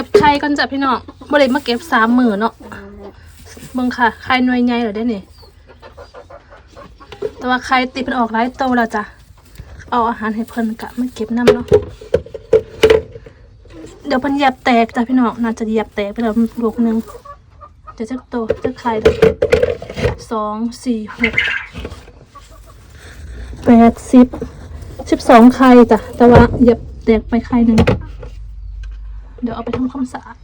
ก็บไข่ก่อนจ้ะพี่น้องบ่ได้มาเก็บสามมือเนาะเบิ่งค่ะไข่หน่วยใหญ่เหรอได้นี่แต่ว่าไข่ติดเป็นออกหลายโตแล้วจ้ะเอาอาหารให้เพิ่นกะมาเก็บน้ำเนาะเดี๋ยวเพิ่นเหยียบแตกจ้ะพี่น้องน่าจะเหยียบแตกไปแล้วลูกหนึงเดี๋ยวจะโตจะไข่เลยสองสี่หกแปดสิบสิบสองไข่จ้ะแต่ว่าเหยียบแตกไปไข่หนึ่ง เดี๋ยวเอาไปทำความสะอาด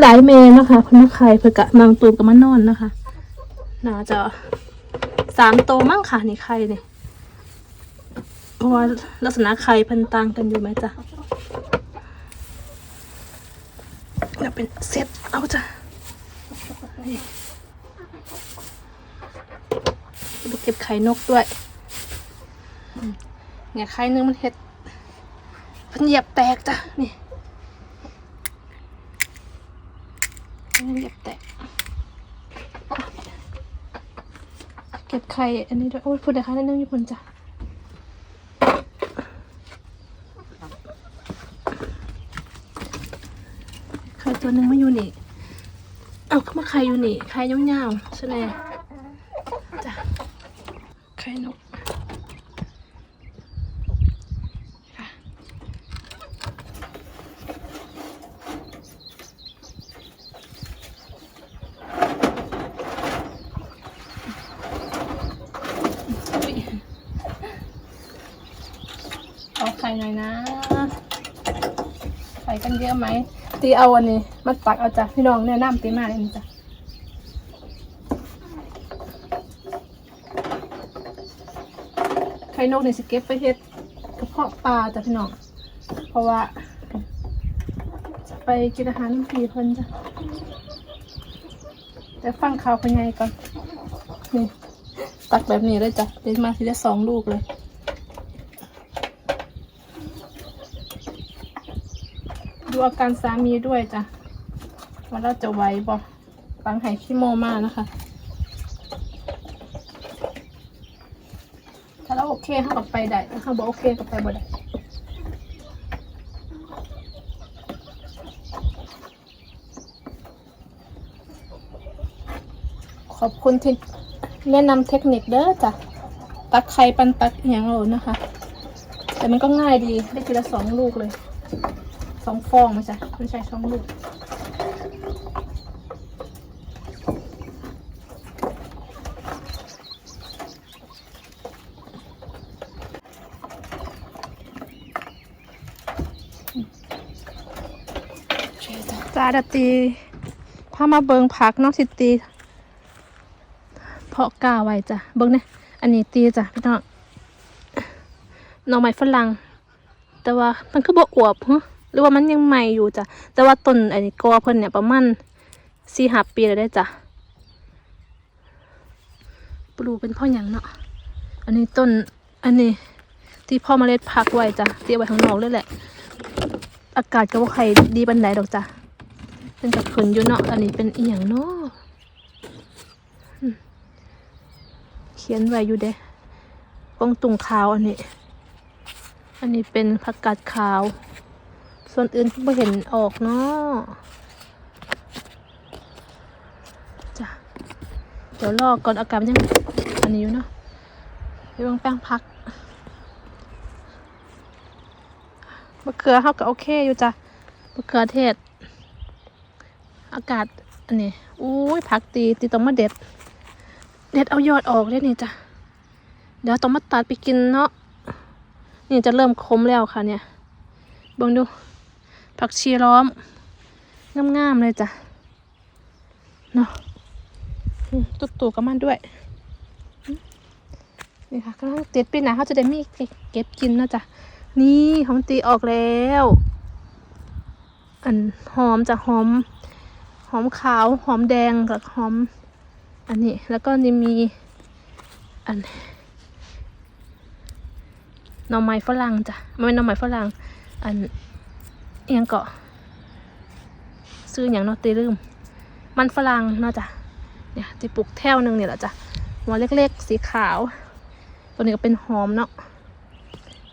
หลายเมนนะคะพิ่นมาไข่เพื่อกะนางตูมกับมานอนนะคะ น่าจะสามโตมั่งค่ะนี่ไข่นี่เพราะว่าลักษณะไข่พันต่างกันอยู่ไหมจ๊ะเดี๋ยวเป็นเซตเอาจ้ะนี่ไปเก็บไข่นกด้วยอืมเนี่ยไข่นึงมันเห็ด พันเหยียบแตกจ้ะนี่มันเหยียบแตกเก็บไข่อันนี้ด้วยโอ้ยพูดนะคะนั่นนึงญี่ปุ่นจ้ะไข่ตัวหนึ่งมาอยู่นี่ เอาเข้ามาไข่อยู่นี่ไข่ยาวๆใช่ไหมจ้ะ ไข่นกค่ะอุ๊ยเอาไข่ หน่อยนะไข่กันเยอะไหม ตีเอาอันนี้ มาตักเอาจ้ะพี่น้องแนะนำตีมาเลยจ้ะไข่นกเนี่ยสิเก็บไปเฮ็ดกระเพาะปลาจ้ะพี่น้อง เพราะว่า จะไปกินอาหารน้ำพีเพิ่นจ้ะแต่ฟังข่าวพญายก่อน นี่ ตักแบบนี้เลยจ้ะเดี๋ยวมาทีละสองลูกเลย อาการสามีด้วยจ้ะว่าเราจะไหวบ่ฟังไห้ขี้โมมานะคะ ถ้าเราโอเคเขากับไปได้ถ้าเขาบอกโอเคกับไปบ่ได้ขอบคุณที่แนะนำเทคนิคเด้อจ้ะตักไข่ปันตักอหย่างโหลนะคะ แต่มันก็ง่ายดีได้ทีละสองลูกเลย สองฟองมจ้ะไม่ใช่สองลูกจ้าดตีพามาเบิงผักน้องสิตีเพาะกล้าไว้จ้ะเบิงเนี่ยอันนี้ตีจ้ะพี่น้องน่องไม้ฝรั่ง แต่ว่ามันคือบ่อวบฮะ หรือว่ามันยังใหม่อยู่จ้ะแต่ว่าต้นอันนี้กอเพิ่นเนี่ยประมาณสี่ห้าปีแล้วได้จ้ะปลูกเป็นพ่อหยังเนาะอันนี้ต้นอันนี้ ที่พ่อเมล็ดพักไว้จ้ะเตรียมไว้ข้างนอกเลยแหละ อากาศก็บ่าใครดีบันไดดอกจ้ะเป็นกับขืนอยู่เนาะอันนี้เป็นอีหยังเนาะเขียนไว้อยู่เด้กองตุงขาวอันนี้ อันนี้เป็นผักกาดขาว ส่วนอื่นไม่เห็นออกเนาะจ้ะเดี๋ยวรอก่อนอากาศยังอันนี้อยู่เนาะไปวางแป้งพักมะเขือเขาก็โอเคอยู่จ้ะมะเขือเทศ อากาศอันนี้อุ้ยผักตีตีต้องมาเด็ด เด็ดเอายอดออกได้นี่จ้ะเดี๋ยวต้องมาตัดไปกินเนาะนี่จะเริ่มคมแล้วค่ะเนี่ยเบิ่งดู ผักชีล้อม งามๆเลยจ้ะ เนาะตุ๊กตูกับมันด้วย นี่ค่ะกำลังเด็ดปีหนาเขาจะได้มีเก็บกินนะจ้ะ นี่หอมตีออกแล้ว อันหอมจากหอม หอมขาว หอมแดงกับหอม อันนี้ แล้วก็นี่มี อันหน่อไม้ฝรั่งจ้ะไมันเป็นหน่อไม้ฝรั่ง อัน ยงเกาะ ซื้ออย่างเนาะตีลืม มันฝรั่งเนาะจ้ะเนี่ยที่ปลูกแถวหนึ่งเนี่ยแหละจ้ะหัวเล็กๆ สีขาว ตัวนี้ก็เป็นหอมเนาะ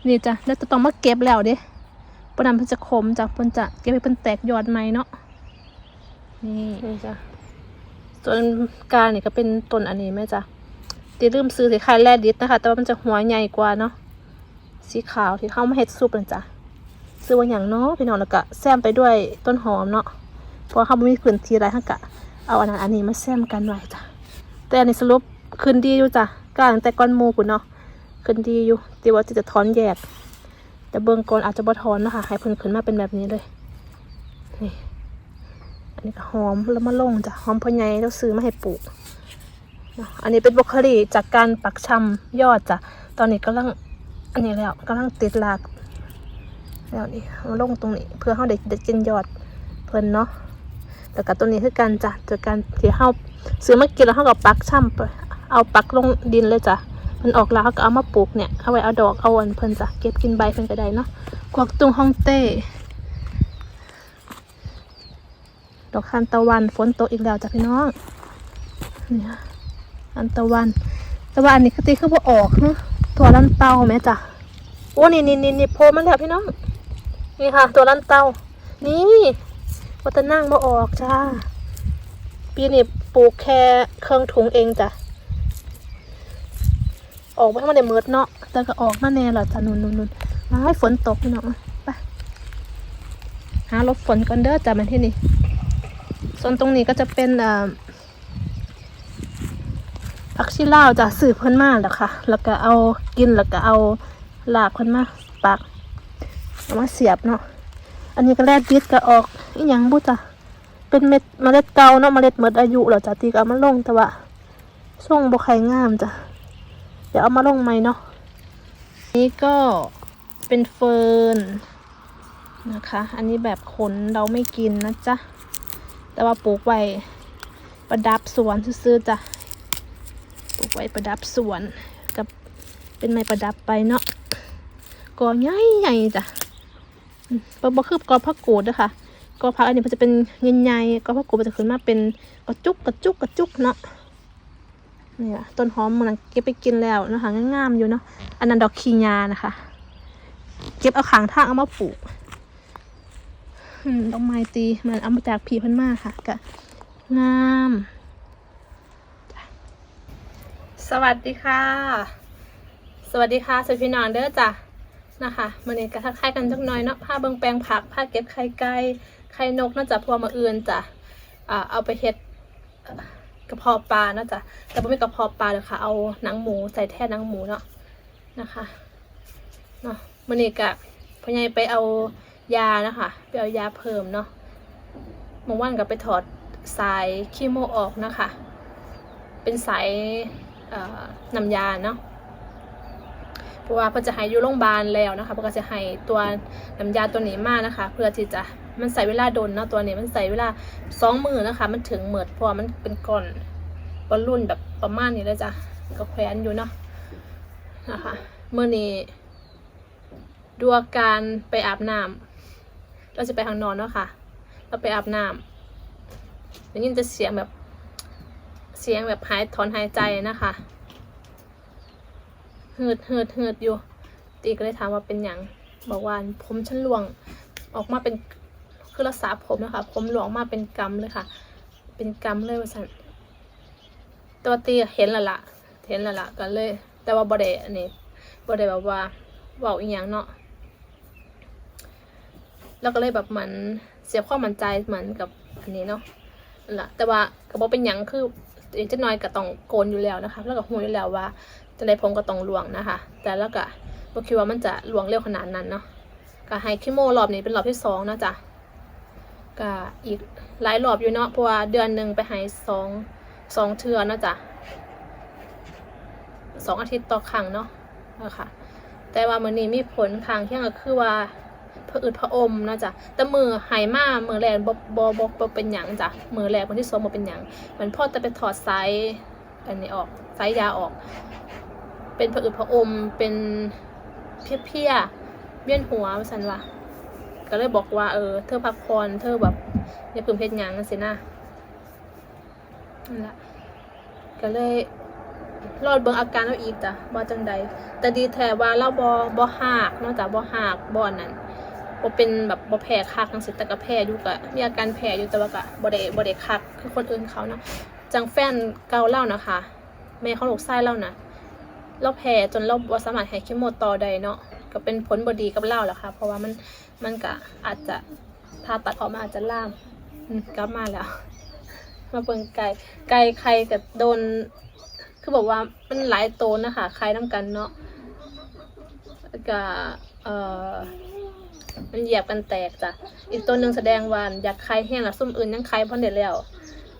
นี่จ้ะแล้วจะต้องมาเก็บแล้วเด้ปนำเพิ่นจะขมจ้ะเพิ่นจะเก็บให้เพิ่นแตกยอดใหม่เนาะนี่นี่จ้ะส่วนกางนี่ก็เป็นต้นอันนี้แม่จ้ะตีลืมซื้อสีคล้ายแรดดิสนะคะ แต่ว่ามันจะหัวใหญ่กว่าเนาะสีขาวที่เข้ามาเฮ็ดซุปนั่นจ้ะ ซื้อว่าอย่างเนาะพี่น้องแล้วก็แซมไปด้วยต้นหอมเนาะเพราะเขาไม่มีพื้นที่ไรทั้งกะเอาอันนั้นอันนี้มาแซมกันไว้จ้ะแต่อันนี้สรุปคืนดีอยู่จ้ะกลางแต่ก้อนมูปุ่นเนาะคืนดีอยู่ตีว่าจะจะถอนแยก แต่เบื้องก่อนอาจจะบ่ถอนนะคะให้เพิ่นขึ้นมาเป็นแบบนี้เลยนี่อันนี้ก็หอมแล้วมาลงจ้ะหอมพอใหญ่แล้วซื้อมาให้ปลูกอันนี้เป็นบรอกโคลีจากการปักชำยอดจ้ะตอนนี้กำลังอันนี้แล้วกำลังติดราก แล้วนี่เอาลงตรงนี้ เพื่อเขาได้ได้กินยอดเพิ่นเนาะแต่กับตัวนี้คือกันจ้ะจากการที่เขาซื้อมากินแล้วเขาก็ปักช่ำไปเอาปักลงดินเลยจ้ะมันออกแล้วเขาก็เอามาปลูกเนี่ยเอาไว้เอาดอกเอาอันเพิ่นจ้ะเก็บกินใบเพิ่นก็ได้เนาะกวักตุงฮ่องเต้ดอกทานตะวันฝนตกอีกแล้วจ้ะพี่น้องนี่ค่ะทานตะวันต่ว่าอันนี้คือตีคือบ่าออกเนาะตัวลันเตาแม่จ้ะโอ้นี่นี่นี่นี่โผล่มาแล้วพี่น้อง นี่ค่ะ ตัวลันเตานี่วัตนั่งมาออกจ้า ปีนี้ปลูกแค่เครื่องถุงเองจ้ะ ออกมาให้มันได้เมิดเนาะ แต่ก็ออกมาแน่และจ้ะนุนนุนนุนมาให้ฝนตกพี่น้องไปหาลบฝนก่อนเด้อจ้ะมันที่นี่ส่วนตรงนี้ก็จะเป็นอ่อผักชีลาวจ้ะสื่อเพิ่นมาแล้วค่ะ แล้วก็เอากินแล้วก็เอาลากเพิ่นมาปัก เอามาเสียบเนาะ อันนี้ก็แลดดิสก็ออกอีหยังบุจ้ะเป็นเม็ดเมล็ดเก่าเนาะเมล็ดหมดอายุแล้วจ้ะตีก็เอามาลงแต่ว่าช่งบ่ไข่งามจ้ะ เดี๋ยวเอามาลงใหม่เนาะ นี่ก็เป็นเฟิร์นนะคะ อันนี้แบบขนเราไม่กินนะจ๊ะ แต่ว่าปลูกไว้ประดับสวนซื้อจ้ะ ปลูกไว้ประดับสวนกับเป็นไม้ประดับไปเนาะกอใหญ่ๆจ้ะ บ่บ่คือกอผักกูดนะคะกอผักอันนี้มันจะเป็นใหญ่ๆกอผักกูดมันจะขึ้นมาเป็นกระจุกกระจุกกระจุกเนาะนี่อะต้นหอมมันเก็บไปกินแล้วนะคะงามๆอยู่เนาะอันนั้นดอกคีญานะคะ เก็บเอาขางทางเอามาปลูกดอกไม้ตีมันเอามาจากผีพันมาค่ะกะงาม สวัสดีค่ะ สวัสดีค่ะสวัสดีพี่น้องเด้อจ้ะ นะคะมันนี่ก็ทักทายกันจักหน่อยเนาะผ้าเบิงแปลงผักผ้าเก็บไข่ไก่ไข่นกน่าจะพวมาเอื่นจ้ะเอาไปเฮ็ดกระเพาะปลาเนาะจ้ะแต่ไม่กระเพาะปลาเลยค่ะ เอาหนังหมูใส่แท่หนังหมูเนาะนะคะเนาะมันนี่ก็พ่อใหญ่ไปเอายานะคะไปเอายาเพิ่มเนาะเมื่อวานก็ไปถอดสายคีโมออกนะคะ เป็นสายเอ่อนำยาเนาะ ราะว่าเพื่อจะให้อยู่โรงพยาบาลแล้วนะคะเพื่อจะให้ตัวน้ำยาตัวนี้มานะคะ เพื่อที่จะมันใส่เวลาโดนเนาะตัวนี้มันใส่เวลาสองมือนะคะ มันถึงเหมือดเพราะมันเป็นก้อนบอลลุ่นแบบประมาณนี้เลยจ้ะก็แขวนอยู่เนาะนะคะเมื่อนี้ดูอาการไปอาบน้ำเราจะไปทางนอนเนาะค่ะ เราไปอาบน้ำได้ยินจะเสียงแบบเสียงแบบหายถอนหายใจนะคะ เหือดเหือดเหือดอยู่ ตีก็เลยถามว่าเป็นอย่างบอกว่าผมฉันหลวงออกมาเป็นคือรักษาผมนะคะ ผมหลวงมาเป็นกำเลยค่ะ เป็นกำเลยว่าสันแตัวาตีเห็นและละเห็นและละก็เลย แต่ว่าบอดอันนี้บอดแบบว่าเว่าอีหยังเนาะแล้วก็เลยแบบเหมือนเสียความมั่นใจเหมือนกับอันนี้เนาะนั่นละแต่ว่าก็บอกเป็นหยังคือ อีกจะน้อยก็ต้องโกนอยู่แล้วนะคะ แล้วก็หูอยู่แล้วว่าจะได้ผมก็ต้องลวงนะคะ แต่แล้วก็บ่คิดว่ามันจะลวงเร็วขนาดนั้นเนาะก็ให้คิโมรอบนี้เป็นรอบที่สองนะจ๊ะก็อีกหลายรอบอยู่เนาะเพราะว่าเดือนหนึ่งไปให้สองสองเทือเนะจ๊ะสองอาทิตย์ต่อครั้งเนาะนะคะแต่ว่ามื้อนี้มีผลข้างเคียงก็คือว่า ผะอืดผะอมนะจ๊ะแต่มือหายมามือแรกบ่บ่บ่บ่เป็นหยังจ้ะมือแรกวันที่สองบ่เป็นหยังเหมันพ่อแต่ไปถอดสายอันนี้ออกสายยาออก เป็นผะอืดผะอมเป็นเพี้ยเพี้ยเวียนหัวว่าสันว่าก็เลยบอกว่าเออเธอพักผ่อนเธอแบบอย่าเพิ่งเพชรยังสินะนั่นแหละก็เลยรอดเบิ่งอาการเราอีกจ้ะบ่จังใดแต่ดีแท้ว่าเราบ่บ่หักนอกจากบ่หักบ่อนนั้น บ่เป็นแบบบ่แพ้คักจังซี่แต่ก็แพ้อยู่ก็มีอาการแพ้อยู่แต่ว่าก็บ่ได้บ่ได้คักคือคนอื่นเขานะจังแฟนเก่าเล่านะคะ แม่ของลูกชายเล่านะเราแพ้จนเราบ่สามารถให้คีโมต่อได้เนาะก็เป็นผลบ่ดีกับเราแหละค่ะ เพราะว่ามันมันก็อาจจะผ่าตัดออกมาอาจจะล่ามกลับมาแล้ว มาเบิ่งไก่ไก่ใครกับโดน คือบอกว่ามันหลายโตวนะคะคล้ายน้ำกันเนาะแล้วก็เอ่อ มันเหยียบกันแตกจ้ะ อีกตัวหนึ่งแสดงว่าอยากคลายแห้งแล้วซุ่มอื่นยังคลายพ่นเด็ดแล้ว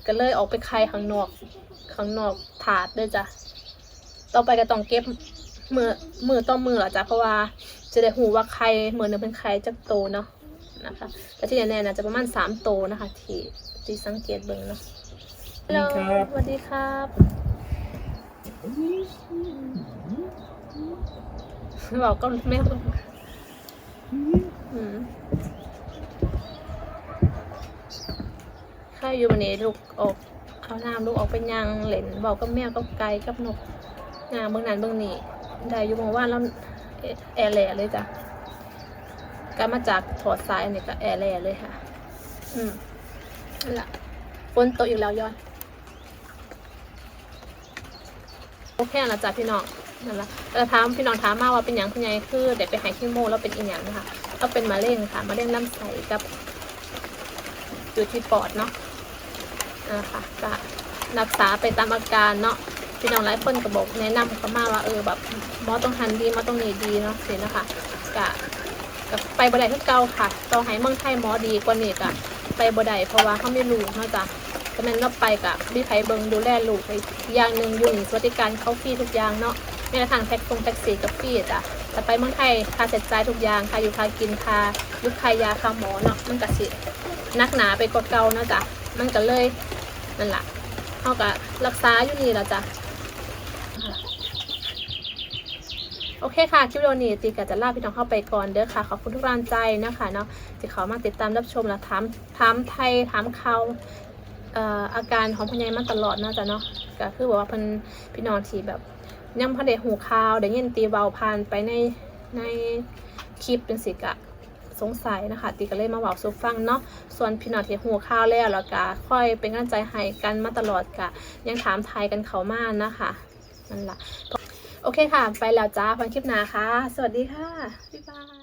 ก็เลยออกไปคลายข้างนอกข้างนอกถาดด้วยจ้ะ ต่อไปก็ต้องเก็บมือมือต่อมือละจ้ะเพราะว่าจะได้หูว่าใครมือหนึ่งเป็นใครจักโตวเนาะนะคะแต่ที่แน่ๆนะจะประมาณสามโตวนะคะ ที่ที่สังเกตเบิ่งเนาะฮัลโหลสวัสดีครับบอกก็แม่ ข้าอยู่วันนี้ลูกออกเอาน้ำลูกออกไปย่างเล่นบอกกับแม่กับไก่กับนกงาเบื้องนั้นเบื้องนี้ได้อยู่เมื่านแล้วแอร์แหล่เลยจ้ะกลับมาจากถอดสายอันนี้ก็แอร์แหล่เลยค่ะ อืมนั่นแหละฝนตกอีกแล้วย้อนโอเคแล้วจ้ะพี่น้องนั่นแหละแล้วถามพี่น้องถามมาว่าเป็นอย่างคุณยายคือเด็กไปหายคีโมแล้วเป็นอีหยังนะคะ ก็เป็นมะเร็งค่ะมะเร็งลำไส้กับอยู่ที่ปอดเนาะนะคะก็รักษาไปตามอาการเนาะพี่น้องหลายคนก็บอกแนะนำเขามาว่าเออแบบหมอต้องหันดีหมอต้องนี่ดีเนาะสินะคะกะกะไปบ่ได้คือเก่าค่ะต่อให้เมืองไทยหมอดีกว่านี้กะไปบ่ได้เพราะว่าเขาไม่รู้เนาะจ้ะก็แม่นเราไปกับพี่ไผเบิงดูแลลูกอย่างหนึ่งอยู่สวัสดิการเขาฟรีทุกอย่างเนาะ แม้กระทั่งแท็กซงแท็กซี่กับฟรีจ้ะแต่ไปเมืองไทยค่าใช้จ่ายทุกอย่างค่าอยู่ค่ากินค่ายุคค่ายาค่าหมอเนาะมันก็สินักหนาไปกว่าเก่าเนาะจ้ะมันก็เลยนั่นแหละเขาก็รักษาอยู่นี่แหละจ้ะโอเคค่ะ คลิปวิดีโอนี้ตีก็จะลาพี่น้องเข้าไปก่อนเด้อค่ะ ขอบคุณทุกกำลังใจนะคะเนาะที่เขามาติดตามรับชมและถามถามไทยถามเขาเอ่ออาการของพญายมาตลอดเนาะจ้ะเนาะก็คือบอกว่าเพิ่นพี่น้องที่แบบ ยังพันเดหูข่าวได้ยินตีเบาผ่านไปในในคลิปเป็นสิกะสงสัยนะคะ ตีก็เลยมาเว่าสู่ฟังเนาะส่วนพี่นอที่หูข่าวแล้วแล้วก็ค่อยเป็นกำลังใจให้กันมาตลอดกะยังถามไทยกันเขามานะคะนั่นละโอเคค่ะ ไปแล้วจ้าพันคลิปหน้าค่ะ สวัสดีค่ะ บ๊ายบาย